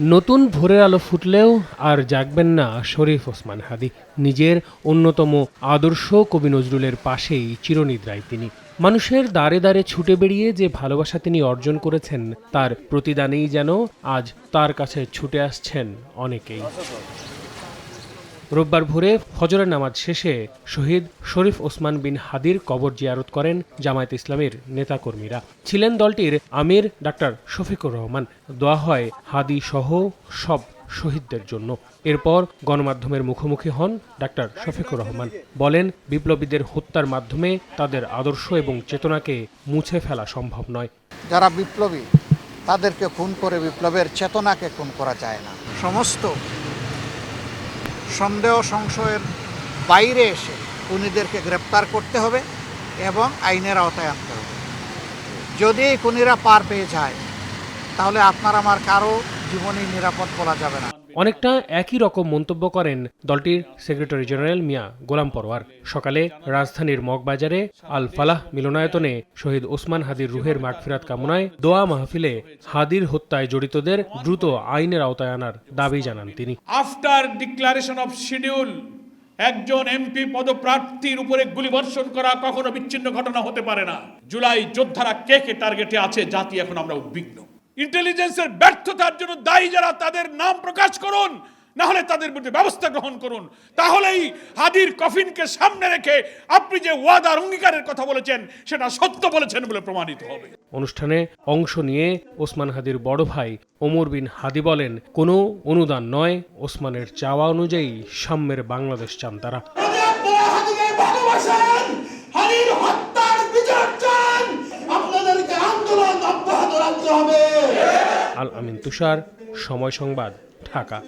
নতুন ভোরের আলো ফুটলেও আর জাগবেন না শরীফ ওসমান হাদি। নিজের অন্যতম আদর্শ কবি নজরুলের পাশেই চিরনিদ্রায় তিনি। মানুষের দ্বারে দ্বারে ছুটে বেরিয়ে যে ভালোবাসা তিনি অর্জন করেছেন, তার প্রতিদানেই যেন আজ তার কাছে ছুটে আসছেন অনেকেই। রোববার ভোরে ফজরের নামাজ শেষে শহীদ শরীফ ওসমান বিন হাদির কবর জিয়ারত করেন জামায়াত ইসলামের নেতাকর্মীরা। ছিলেন দলটির আমির ডাক্তার শফিকুর রহমান। দোয়া হয় হাদি সহ সব শহীদদের জন্য। এরপর গণমাধ্যমের মুখোমুখি হন ডাক্তার শফিকুর রহমান। বলেন, বিপ্লবীদের হত্যার মাধ্যমে তাদের আদর্শ এবং চেতনাকে মুছে ফেলা সম্ভব নয়। যারা বিপ্লবী, তাদেরকে খুন করে বিপ্লবের চেতনাকে খুন করা যায় না। সমস্ত সন্দেহ সংশয়ের বাইরে এসে খুনিদেরকে গ্রেপ্তার করতে হবে এবং আইনের আওতায় আনতে হবে। যদি এই খুনিরা পার পেয়ে যায়, তাহলে আপনার আমার কারও জীবনই নিরাপদ বলা যাবে না। অনেকটা একই রকম মন্তব্য করেন দলটির সেক্রেটারি জেনারেল মিয়া গোলাম পরওয়ার সকালে রাজধানীর মগবাজারে আল ফালাহ মিলনায়তনে শহীদ ওসমান হাদির রুহের মাগফিরাত কামনায় দোয়া মাহফিলে হাদির হত্যায় জড়িতদের দ্রুত আইনের আওতায় আনার দাবি জানান তিনি। আফটার ডিক্লারেশন অফ শিডিউল, একজন এমপি পদপ্রার্থীর উপরে গুলিবর্ষণ করা কখনো বিচ্ছিন্ন ঘটনা হতে পারে না। জুলাই যোদ্ধারা কে কে টার্গেটে আছে, জাতি এখন আমরা উদ্বিগ্ন। ইন্টেলিজেন্সের ব্যর্থতার জন্য দায়ী যারা তাদের নাম প্রকাশ করুন না হলে তাদের বিরুদ্ধে ব্যবস্থা গ্রহণ করুন। তাহলেই হাদির কফিনকে সামনে রেখে আপনি যে ওয়াদার অঙ্গীকারের কথা বলেছেন সেটা সত্য বলেছেন বলে প্রমাণিত হবে। অনুষ্ঠানে অংশ নিয়ে ওসমান হাদির বড় ভাই ওমর বিন হাদি বলেন কোনো অনুদান নয় ওসমানের চাওয়া অনুযায়ী সাম্যের বাংলাদেশ চান তারা। আল আমিন তুষার সময় সংবাদ ঢাকা।